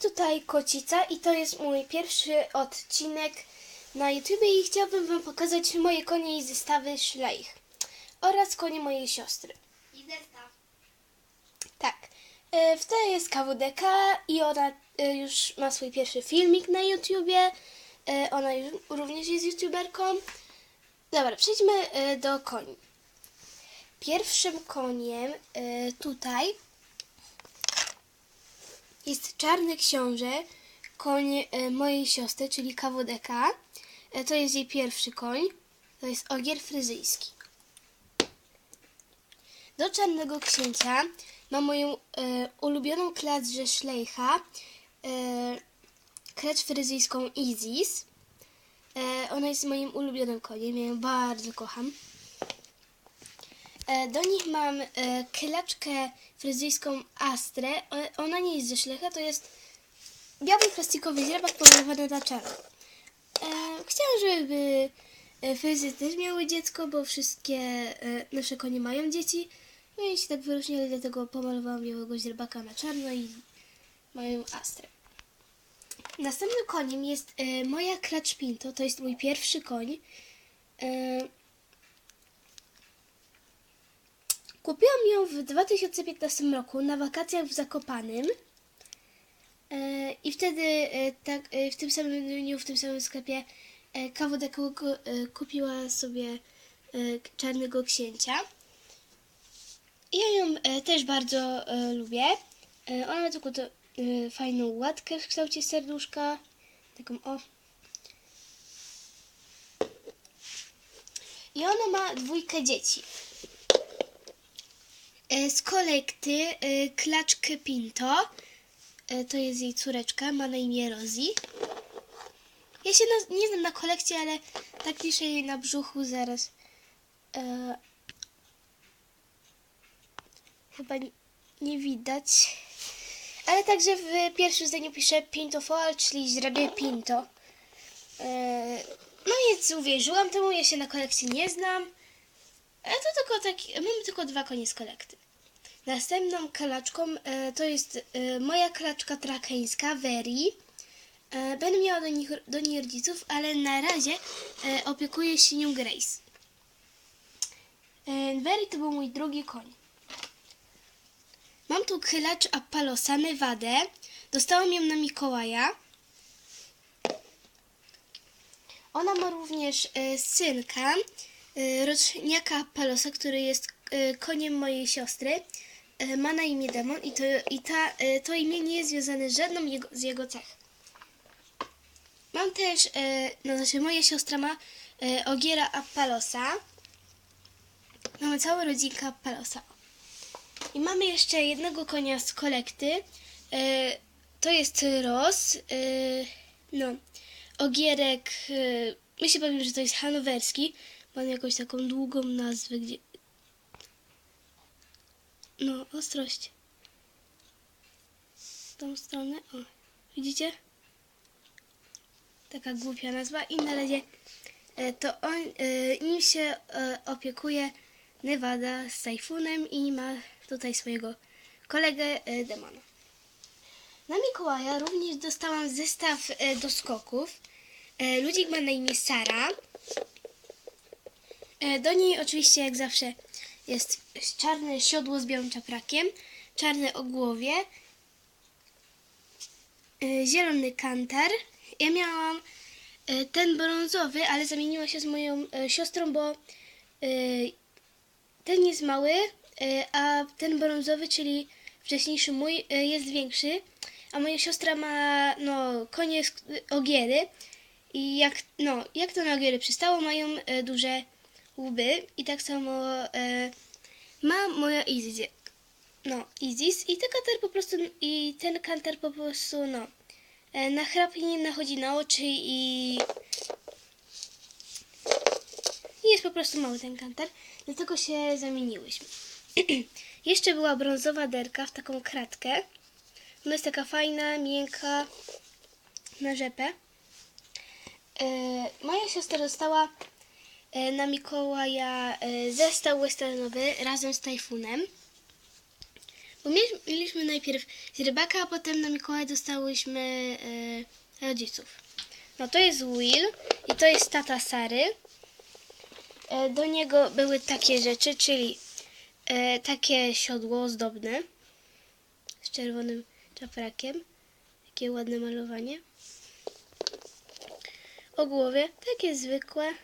tutaj Kocica i to jest mój pierwszy odcinek na YouTube i chciałabym Wam pokazać moje konie i zestawy szlejch oraz konie mojej siostry. I zestaw. Tak, e, w tej jest KWDK i ona e, już ma swój pierwszy filmik na YouTubie. E, Ona już również jest YouTuberką. Dobra, przejdźmy do koni. Pierwszym koniem tutaj jest Czarny Książę, koń e, mojej siostry, czyli KWDK. E, To jest jej pierwszy koń. To jest ogier fryzyjski. Do Czarnego Księcia mam moją e, ulubioną klatrzę szlejcha, e, fryzyjską Isis. E, ona jest moim ulubionym koniem, ja ją bardzo kocham. E, do nich mam e, klaczkę fryzyjską Astrę. Ona nie jest ze szlecha, to jest biały plastikowy źrebak pomalowany na czarno. E, chciałam, żeby Fryzy też miały dziecko, bo wszystkie nasze konie mają dzieci. No i się tak wyróżniali, dlatego pomalowałam białego źrebaka na czarno i mają astrę. Następnym koniem jest moja klacz Pinto, to jest mój pierwszy koń. E, kupiłam ją w 2015 roku na wakacjach w Zakopanym. E, I wtedy e, tak, e, w tym samym dniu, w tym samym sklepie KWD ku- e, kupiła sobie Czarnego Księcia. Ja ją też bardzo lubię. Ona ma taką to, fajną łatkę w kształcie serduszka. Taką o. I ona ma dwójkę dzieci. E, z kolekty e, klaczkę Pinto. E, to jest jej córeczka, ma na imię Rosie. Ja się nie znam na kolekcji, ale tak piszę jej na brzuchu zaraz. E, chyba nie, nie widać. Ale także w pierwszym zdaniu piszę Pinto Foal, czyli źrebie Pinto. E, no więc uwierzyłam temu, ja się na kolekcji nie znam. Ale to tylko tak, mamy tylko dwa konie z kolekty. Następną kalaczką e, to jest e, moja kalaczka trakeńska, Veri. E, będę miała do, nich, do niej rodziców, ale na razie e, opiekuję się nią Grace. E, Veri to był mój drugi koń. Mam tu kylacz Appalosa Nevadę. Dostałam ją na Mikołaja. Ona ma również e, synka, e, roczniaka Appalosa, który jest e, koniem mojej siostry. E, ma na imię Demon i, to, i ta, to imię nie jest związane z żadną jego, z jego cech. Mam też, no znaczy moja siostra ma Ogiera Appalosa. Mamy całą rodzinkę Appalosa. I mamy jeszcze jednego konia z kolekty. To jest Ros. No, ogierek. My się powiem, że to jest hanowerski. Mam jakąś taką długą nazwę, gdzie. No, ostrość. W tą stronę. O, widzicie? Taka głupia nazwa. I na razie e, to on, e, nim się e, opiekuje Nevada z Tajfunem i ma tutaj swojego kolegę Demona. Na Mikołaja również dostałam zestaw do skoków. Ludzik ma na imię Sara. E, Do niej oczywiście jak zawsze jest czarne siodło z białym czaprakiem, czarne ogłowie, e, zielony kantar. Ja miałam e, ten brązowy, ale zamieniła się z moją siostrą, bo ten jest mały, a ten brązowy, czyli wcześniejszy mój, jest większy. A moja siostra ma no, konie ogiery. I jak, no, jak to na ogiery przystało, mają duże łby. I tak samo e, ma moja Izzy. No, Izis. I ten kantar po prostu, i ten kantar po prostu, no, e, na chrap nie nachodzi na oczy i jest po prostu mały ten kantar, dlatego się zamieniłyśmy. Jeszcze była brązowa derka w taką kratkę. Ona jest taka fajna, miękka, na rzepę. E, moja siostra dostała na Mikołaja e, zestaw westernowy razem z Tajfunem. Bo mieliśmy, najpierw z rybaka, a potem na Mikołaj dostałyśmy e, rodziców. No to jest Will i to jest tata Sary. E, do niego były takie rzeczy, czyli e, takie siodło ozdobne z czerwonym czaprakiem. Takie ładne malowanie. O głowie takie zwykłe,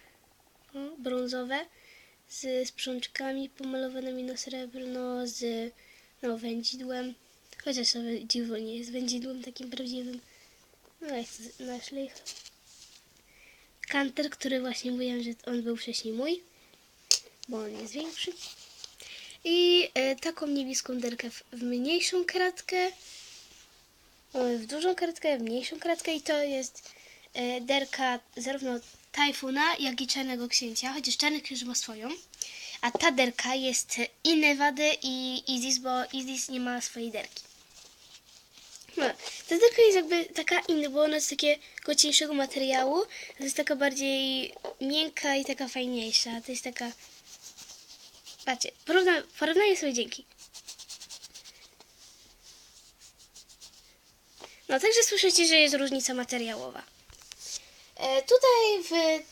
brązowe, z sprzączkami pomalowanymi na srebrno, z no, wędzidłem. Chociaż to wędzidło nie jest wędzidłem takim prawdziwym. No jak to naszli ich. Kanter, który właśnie mówiłem, że on był wcześniej mój, bo on jest większy. I e, taką niebieską derkę w, w mniejszą kratkę, w dużą kratkę, w mniejszą kratkę i to jest derka zarówno Tajfuna, jak i Czarnego Księcia, chociaż Czarny Książę ma swoją. A ta derka jest i Nevady i Izis, bo Izis nie ma swojej derki. No, ta derka jest jakby taka inna, bo ona jest takiego cieńszego materiału. To jest taka bardziej miękka i taka fajniejsza. To jest taka... Patrzcie, porówna, porównanie sobie dzięki. No, także słyszycie, że jest różnica materiałowa. E, tutaj w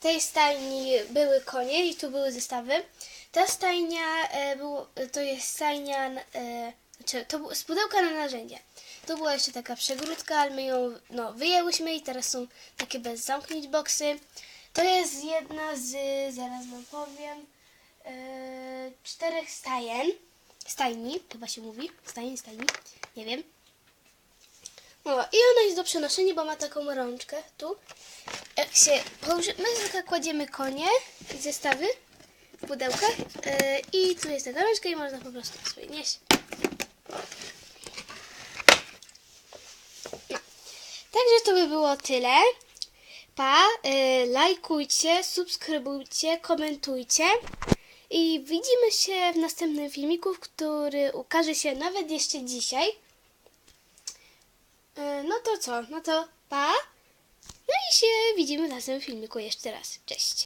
tej stajni były konie i tu były zestawy. Ta stajnia e, było, to jest stajnia, e, znaczy to z pudełka na narzędzia. Tu była jeszcze taka przegródka, ale my ją no, wyjęłyśmy i teraz są takie bez zamknięć boksy. To jest jedna z, zaraz wam powiem, czterech stajen, stajni, chyba się mówi, stajni, stajni, nie wiem. No i ona jest do przenoszenia, bo ma taką rączkę tu. Jak się położy, my kładziemy konie i zestawy w pudełkach yy, i tu jest taka rączka i można po prostu sobie nieść. Także to by było tyle. Pa, yy, lajkujcie, subskrybujcie, komentujcie i widzimy się w następnym filmiku, który ukaże się nawet jeszcze dzisiaj. E, No to co? No to pa. No i się widzimy w następnym filmiku jeszcze raz. Cześć.